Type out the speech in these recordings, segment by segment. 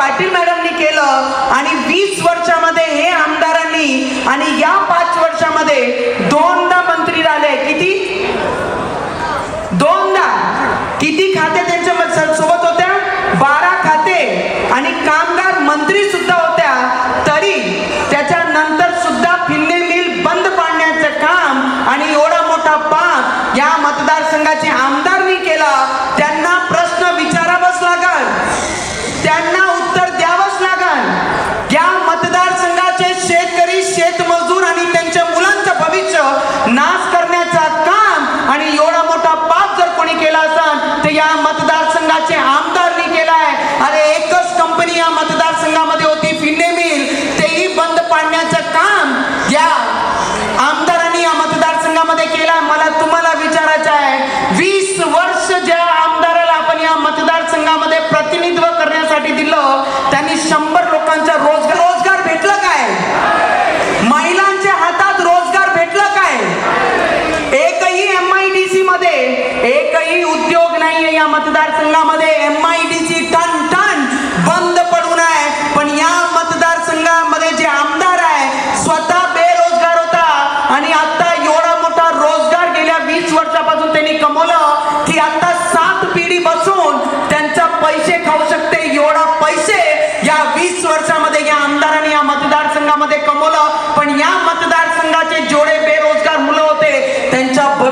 पाटील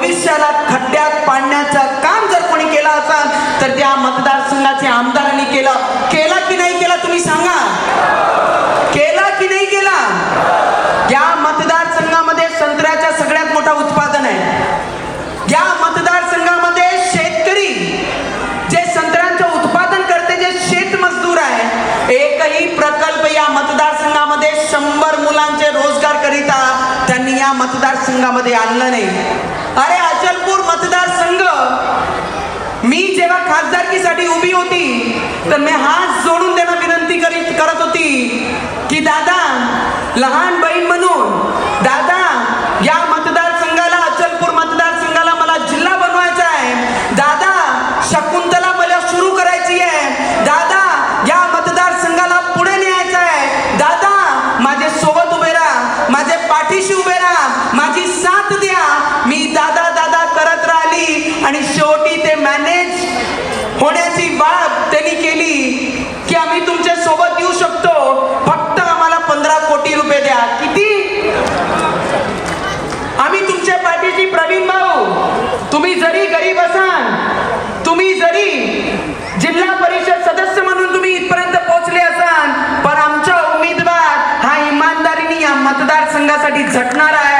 भविष्याला खड्ड्यात पाडण्याचं काम जर कोणी केलं असाल तर त्या मतदारसंघाचे आमदारांनी केलं. केला की नाही केला तुम्ही सांगा. केला की नाही केला. या मतदारसंघामध्ये संत्र्याच्या सगळ्यात मोठा उत्पादन आहे. या मतदारसंघामध्ये शेतकरी जे संत्र्यांचं उत्पादन करते जे शेतमजदूर आहे एकही प्रकल्प या मतदारसंघामध्ये शंभर मुलांचे रोजगार करिता त्यांनी या मतदारसंघामध्ये आणलं नाही. विनंतीसाठी उभी होती. तर मी हात जोडून त्यांना विनंती करीत करत होती की दादा लहान बहीण म्हणून दादा या मतदारसंघासाठी झटणार आहे.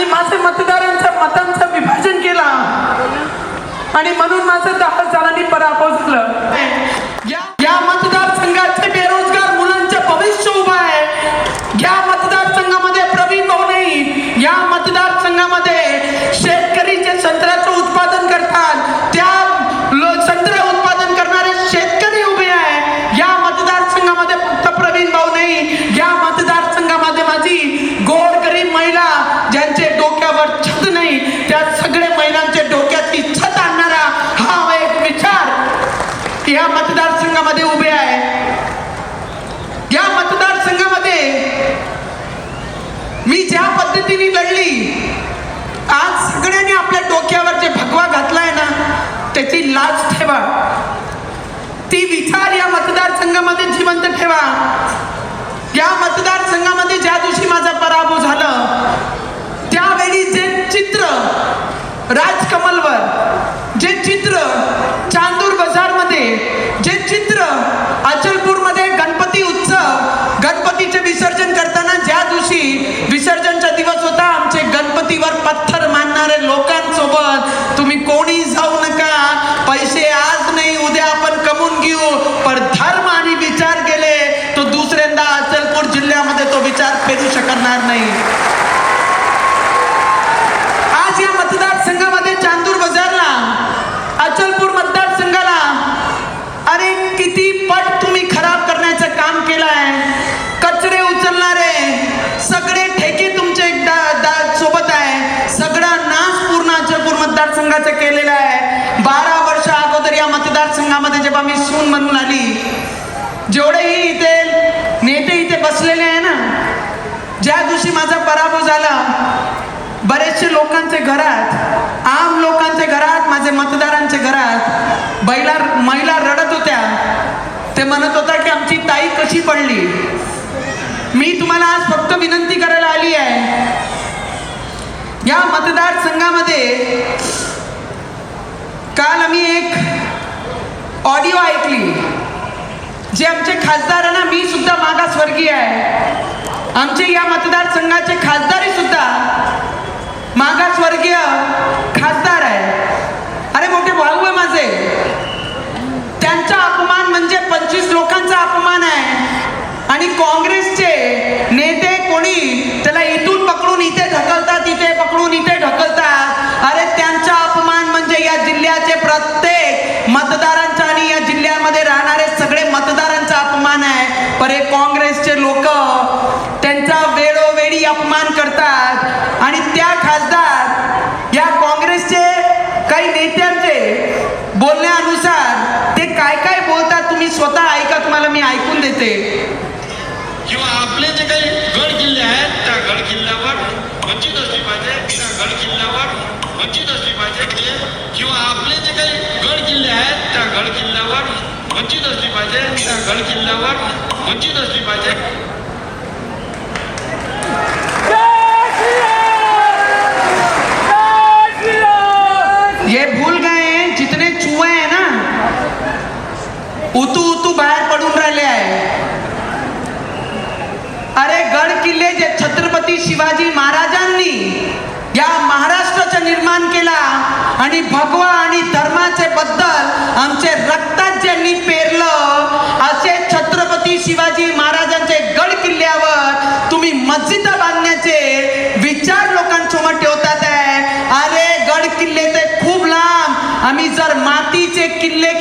आणि माझे मतदारांच्या मतांचं विभाजन केला. आणि म्हणून माझं दहा जणांनी पराभव झालं. नाही त्या सगळ्या महिलांच्या डोक्यातली छत आणणारा हा एक विचार या मतदारसंघामध्ये उभे आहे. या मतदारसंघामध्ये मी ज्या पद्धतीने लढली आज सगळ्यांनी आपल्या डोक्यावर जे भगवा घातलाय ना त्याची लाज ठेवा. ती विचार या मतदारसंघामध्ये जिवंत ठेवा. या मतदारसंघामध्ये ज्या दिवशी माझा पराभव झाला त्यावेळी जे चित्र राजकमलवर जे चित्र चांदूर बाजारमध्ये जे चित्र अचलपूरमध्ये गणपती उत्सव गणपतीचे विसर्जन करतात. मतदारसंघाचं केलेलं आहे. बारा वर्ष अगोदर या मतदारसंघामध्ये जेव्हा मी सून म्हणून आली जेवढेही इथे नेते इथे बसलेले आहे ना ज्या दिवशी माझा पराभव झाला बरेचसे लोकांचे घरात आम लोकांचे घरात माझे मतदारांचे घरात बैला महिला रडत होत्या. ते म्हणत होता की आमची ताई कशी पडली? मी तुम्हाला आज फक्त विनंती करायला आली आहे. या मतदारसंघामध्ये काल आम्ही एक ऑडिओ ऐकली जे आमचे खासदार आहे ना मी सुद्धा मागासवर्गीय आहे. आमचे या मतदारसंघाचे खासदारही सुद्धा मागासवर्गीय खासदार आहे. अरे मोठे भाऊ आहे माझे. त्यांचा अपमान म्हणजे पंचवीस लोकांचा अपमान आहे. आणि काँग्रेस पर हे काँग्रेसचे लोक त्यांचा वेळोवेळी अपमान करतात आणि त्या खासदार या काँग्रेसचे काही नेत्यांचे बोलण्यानुसार ते काय काय बोलतात तुम्ही स्वतः ऐका तुम्हाला मी ऐकून देते. किंवा आपले जे काही गड किल्ले आहेत त्या गड किल्ल्यावर वंचित असली पाहिजे त्या गड किल्ल्यावर वंचित असली पाहिजे. म्हणजे किंवा आपले जे काही गड किल्ले आहेत त्या गड किल्ल्यावर वंचित असली पाहिजे. त्या गड किल्ल्यावर वंचित असली पाहिजे. ये भूल गए जितने चुहे हैं ना उतू उतू बाहेर पडून राहिले आहे अरे गड किल्ले जे छत्रपती शिवाजी महाराजांनी या महाराष्ट्राचं निर्माण केला आणि भगवा आणि धर्माचे बद्दल आमचे रक्तात ज्यांनी पेरलं असे छत्रपती शिवाजी महाराजांचे गड किल्ल्यावर तुम्ही मस्जिद बांधण्याचे विचार लोकांसमोर ठेवतात आहे. अरे गड किल्ले ते खूप लांब. आम्ही जर मातीचे किल्ले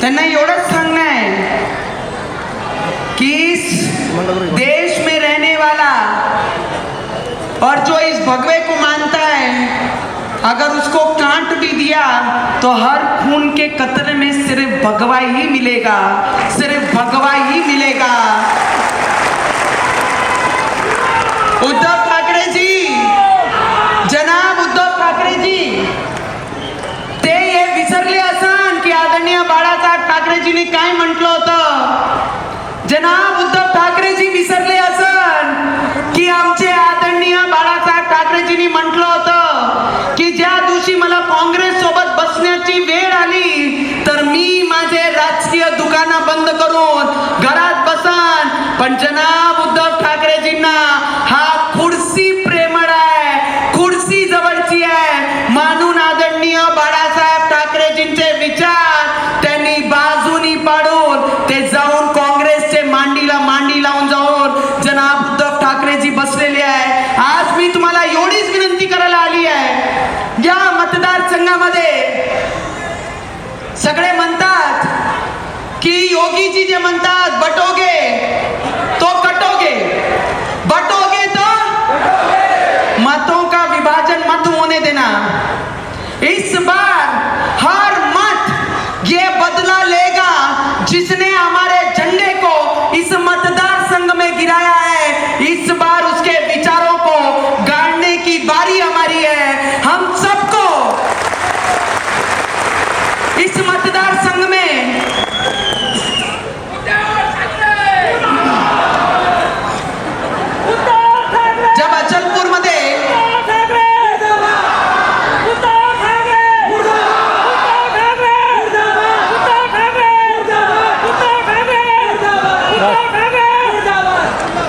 त्यांना एवढंच सांगणं देश में रहने वाला और जो इस भगवे को मानता है, अगर उसको कांट भी दिया तो हर खून के कतरे में सिर्फ़ भगवा ही मिलेगा, सिर्फ़ भगवा ही मिलेगा। आदरणीय बाळासाहेब ठाकरेजींनी काय म्हटलं होतं? जनाब उद्धव ठाकरेजी विसरले असन की आमचे आदरणीय बाळासाहेब ठाकरेजींनी म्हटलं होतं की ज्या दिवशी मला काँग्रेस सोबत बसण्याची वेळ आली तर मी माझे राजकीय दुकानं बंद करून घरात बसन. पण जनाब उद्धव ठाकरेजींना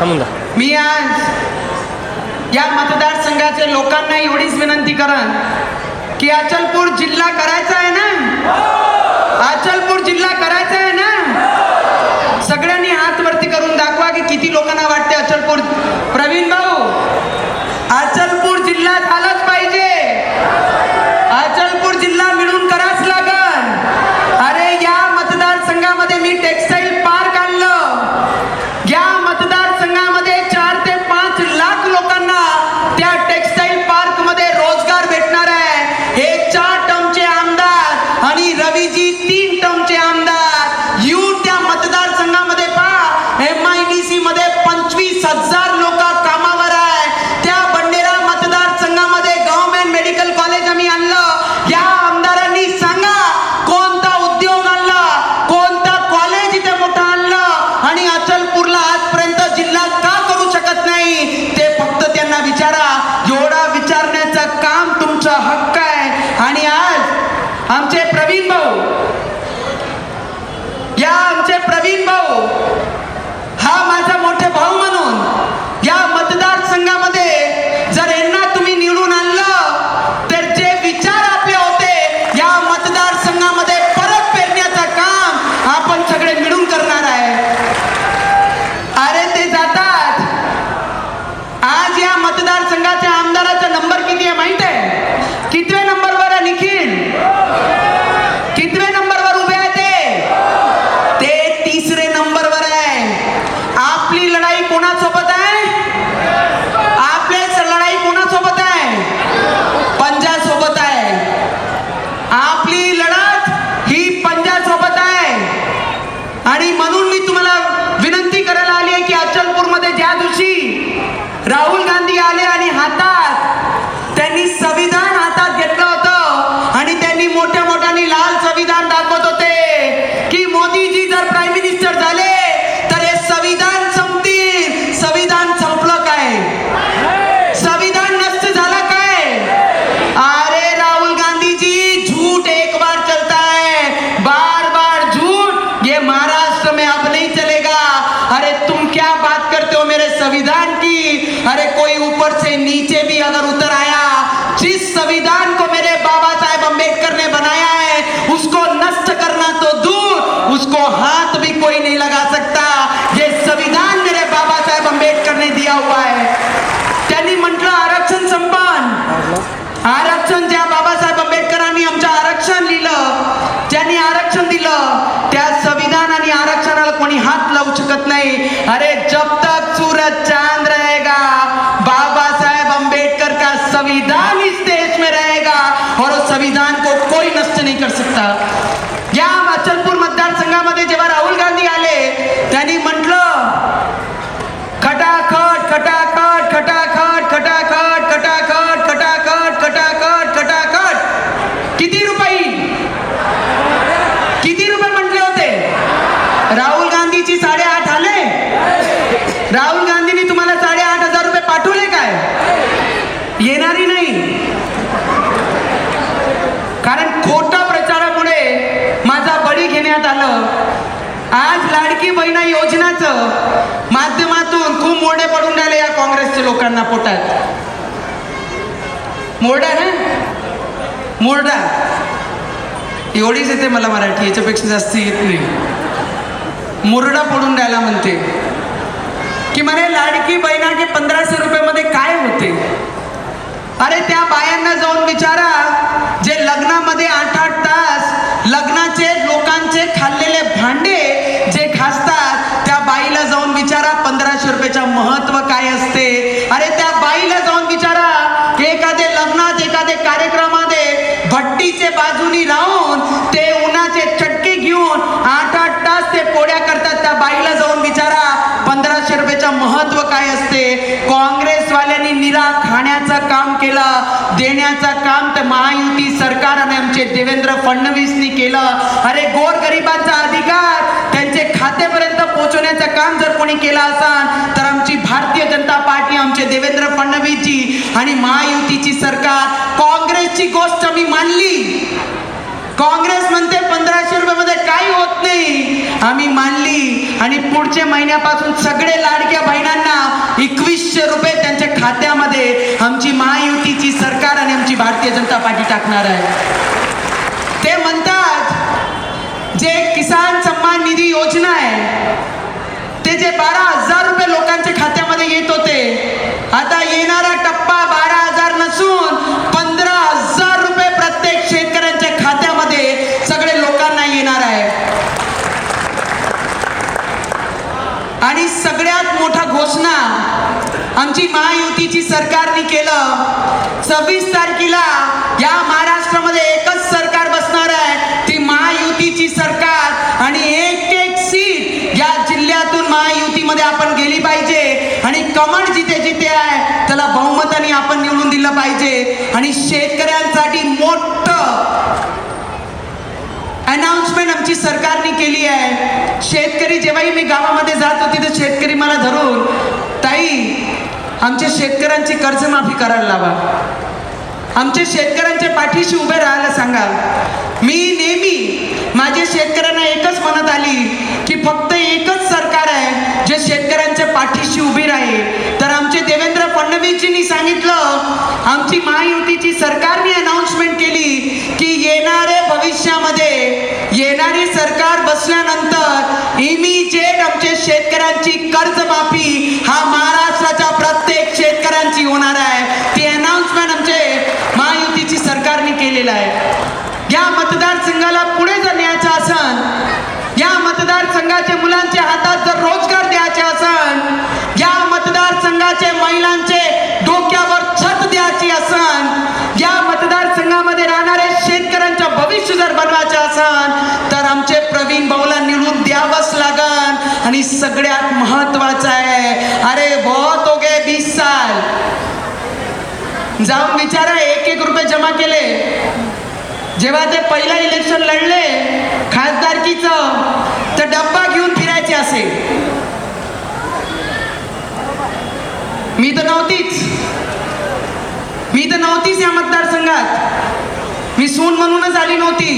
थांबून मी आज या मतदारसंघाच्या लोकांना एवढीच विनंती करा की अचलपूर जिल्हा करायचा आहे ना? अचलपूर जिल्हा करायचा आहे ना? सगळ्यांनी हात वरती करून दाखवा की किती लोकांना वाटते अचलपूर. प्रवीण भाऊ आरक्षण ज्या बाबासाहेब आंबेडकरांनी आमचं आरक्षण लिहिलं ज्यांनी आरक्षण दिलं त्या संविधान आणि आरक्षणाला कोणी हात लावू शकत नाही. अरे जब तक सूरज चांद रहेगा बाबासाहेब आंबेडकर का संविधान इस देश में रहेगा और संविधान को कोई नष्ट नहीं कर सकता। गांधीची साडेआठ आले? राहुल गांधींनी तुम्हाला साडेआठ हजार रुपये पाठवले काय? येणारी नाही. कारण खोटा प्रचारामुळे माझा बळी घेण्यात आलं. आज लाडकी बहिणा योजनाचं माध्यमातून खूप मोठे पडून राहिले या काँग्रेसच्या लोकांना पोटात. मोरडा ना? मोरडा. एवढीच येते मला मराठी याच्यापेक्षा जास्त येत नाही. मुरडा पडून द्यायला म्हणते. की म्हणे लाडकी बहिणाची पंधराशे रुपयामध्ये काय होते? अरे त्या बायांना जाऊन विचारा जे लग्नामध्ये आठ आठ तास काय असते? काँग्रेसवाल्यांनी निरा खाण्याचं काम केलं देण्याचं काम तर महायुती सरकारने आमचे देवेंद्र फडणवीसनी केलं. अरे गोरगरिबांचा अधिकार त्यांचे खातेपर्यंत पोहोचवण्याचं काम जर कोणी केलं असाल तर आमची भारतीय जनता पार्टी आमचे देवेंद्र फडणवीसजी आणि महायुतीची सरकार. काँग्रेसची गोष्ट मी मानली. काँग्रेस म्हणते पंधराशे रुपयामध्ये काही होत नाही. आम्ही मानली. आणि पुढच्या महिन्यापासून सगळे लाडक्या बहिणांना एकवीसशे रुपये त्यांच्या खात्यामध्ये आमची महायुतीची सरकार आणि आमची भारतीय जनता पार्टी टाकणार आहे. ते म्हणतात जे किसान सन्मान निधी योजना आहे ते जे बारा हजार रुपये लोकांच्या खात्यात येत होते आता येणारा टप्पा बारा हजार नसून पंधरा हजार रुपये प्रत्येक शेतकऱ्यांच्या खात्यामध्ये सगळे लोकांना येणार आहे आणि सगळ्यात मोठा घोषणा आमची महायुतीची सरकारने केलं. सव्वीस तारखेला या महाराष्ट्रामध्ये एकच सरकार बसणार आहे ती महायुतीची सरकार. आणि एक एक सीट या जिल्ह्यातून महायुतीमध्ये आपण गेली पाहिजे. आणि कमळ जिथे जिथे आहे त्याला बहुमताने आपण निवडून दिलं पाहिजे. आणि शेतकऱ्यांसाठी मोठं अनाउन्समेंट आमची सरकारने केली आहे. शेतकरी जेव्हाही मी गावामध्ये जात होती तर शेतकरी मला धरून ताई आमच्या शेतकऱ्यांची कर्जमाफी करायला लावा. आमच्या शेतकऱ्यांच्या पाठीशी उभे राहायला सांगा. मी नेहमी माझ्या शेतकऱ्यांना एकच म्हणत आली की फक्त एकच सरकार आहे जे शेतकऱ्यांच्या पाठीशी उभी राहील. तर आमचे देवेंद्र फडणवीसजींनी सांगितलं आमची महायुतीची सरकारने कर्ज माफी हा महाराष्ट्राच्या प्रत्येक शेतकऱ्यांची होणार आहे. ते अनाउन्समेंट आमचे महायुतीची सरकारने केलेलं आहे. या मतदारसंघाला पुढे जर न्यायचं असन या मतदारसंघाच्या मुलांच्या हातात जर रोजगार द्यायचे असन या मतदारसंघाचे महिलांचे डोक्यावर छत द्यायची असन या मतदारसंघामध्ये राहणारे शेतकऱ्यांचं भविष्य जर बनवायचे असन तर आमचे प्रवीण भाऊला निवडून द्यावंच लागेल. मी सगळ्यात महत्वाचं आहे. अरे बहुत हो गए बीस साल. जाऊन विचारा एक एक रुपये जमा केले. जेव्हा ते पहिलं इलेक्शन लढले खासदारकीचं तर डब्बा घेऊन फिरायचे असे. मी तर नव्हतीच. मी तर नव्हतीच या मतदारसंघात. मी सून म्हणूनच आली नव्हती.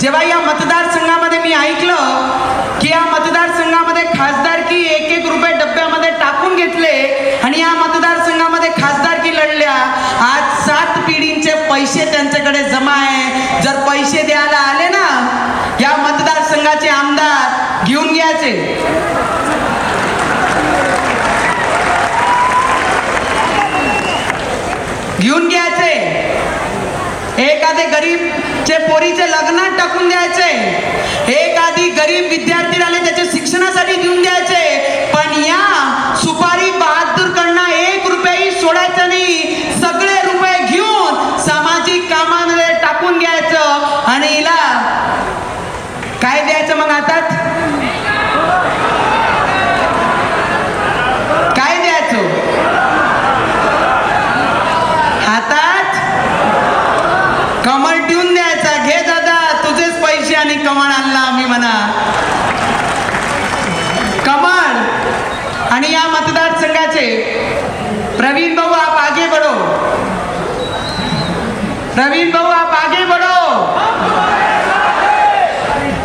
जेव्हा या मतदारसंघामध्ये मी ऐकलं की या मतदारसंघामध्ये खासदारकी एक एक रुपये डब्यामध्ये टाकून घेतले आणि या मतदारसंघामध्ये खासदारकी लढल्या आज सात पिढींचे पैसे त्यांच्याकडे जमा आहे जर पैसे द्यायला आले ना या मतदारसंघाचे आमदार घेऊन घ्यायचे घेऊन घ्यायचे एखादे गरीबचे पोरीचे लग्नात टाकून द्यायचे. एखादी गरीब विद्यार्थी आले शिक्षण शिक्षणासाठी देऊन द्यायचे पण या सुपारी बहादूरकडनं एक रुपयाही सोडायचं नाही सगळे रुपये घेऊन सामाजिक कामामध्ये टाकून घ्यायचं आणि हिला काय द्यायचं मग हातात काय द्यायचं हातात कमळ ठेवून द्यायचा घे दादा तुझेच पैसे आणि कमळ आणला आम्ही म्हणा कमळ आणि या मतदारसंघाचे प्रवीण भाऊ आप आगे बढ़ो. प्रवीण भाऊ आप आगे बढ़ो.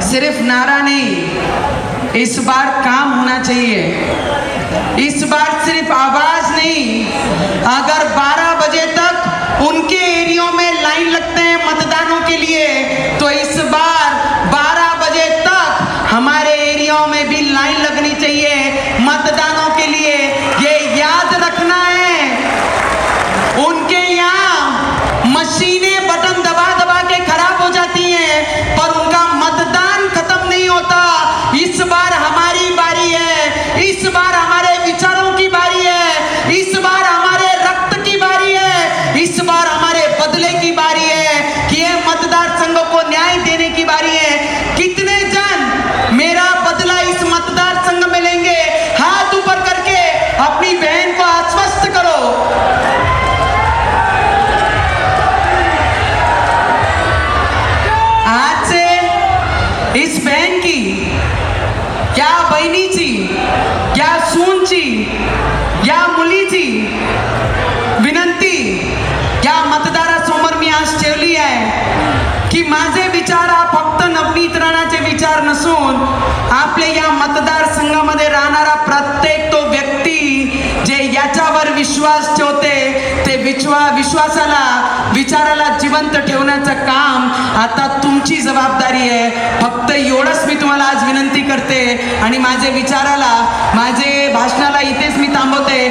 सिर्फ नारा नहीं इस बार काम होना चाहिए। इस बार सिर्फ आवाज नहीं अगर या बहिणीची या सूनची या मुलीची विनंती या मतदारासमोर मी आज ठेवली आहे की माझे विचार हा फक्त नवनीकरणाचे विचार नसून आपले या मतदारसंघामध्ये राहणारा प्रत्येक तो व्यक्ती जे याच्यावर विश्वास ठेवते ते विश्वा विश्वासाला विचाराला जिवंत ठेवण्याचं काम आता तुमची जबाबदारी आहे. फक्त एवढंच मी तुम्हाला आज विनंती करते आणि माझे विचाराला माझे भाषणाला इथेच मी थांबवते.